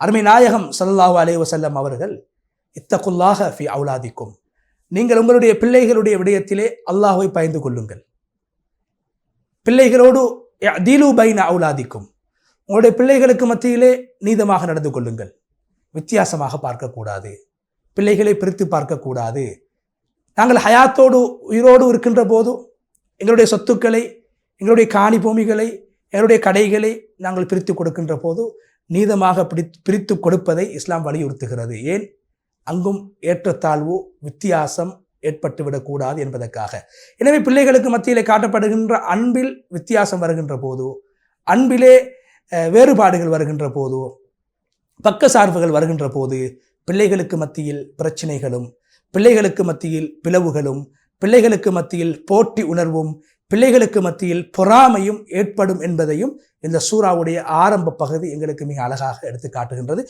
அருமை நாயகம் சல்லாஹூ அலே வசல்லம் அவர்கள் இத்தகுல்லாக ஃபி அவுலாதிக்கும். நீங்கள் உங்களுடைய பிள்ளைகளுடைய விடயத்திலே அல்லாஹுவை பயந்து கொள்ளுங்கள். பிள்ளைகளோடு தீலு பைன அவுலாதிக்கும். உங்களுடைய பிள்ளைகளுக்கு மத்தியிலே நீதமாக நடந்து கொள்ளுங்கள். வித்தியாசமாக பார்க்கக்கூடாது. பிள்ளைகளை பிரித்து பார்க்கக்கூடாது. நாங்கள் ஹயாத்தோடு உயிரோடு இருக்கின்ற போதும் எங்களுடைய சொத்துக்களை எங்களுடைய காணி பூமிகளை என்னுடைய கடைகளை நாங்கள் பிரித்து கொடுக்கின்ற போது நீதமாக பிடி பிரித்து கொடுப்பதை இஸ்லாம் வலியுறுத்துகிறது. ஏன்? அங்கும் ஏற்றத்தாழ்வு வித்தியாசம் ஏற்பட்டுவிடக்கூடாது என்பதற்காக. எனவே பிள்ளைகளுக்கு மத்தியில் காட்டப்படுகின்ற அன்பில் வித்தியாசம் வருகின்ற போது அன்பிலே வேறுபாடுகள் வருகின்ற போது பக்க சார்புகள் வருகின்ற போது பிள்ளைகளுக்கு மத்தியில் பிரச்சனைகளும் பிள்ளைகளுக்கு மத்தியில் பிளவுகளும் பிள்ளைகளுக்கு மத்தியில் போட்டி உணர்வும் பிள்ளைகளுக்கு மத்தியில் பொறாமையும் ஏற்படும் என்பதையும் இந்த சூறாவுடைய ஆரம்ப பகுதி எங்களுக்கு மிக அழகாக எடுத்து காட்டுகின்றது.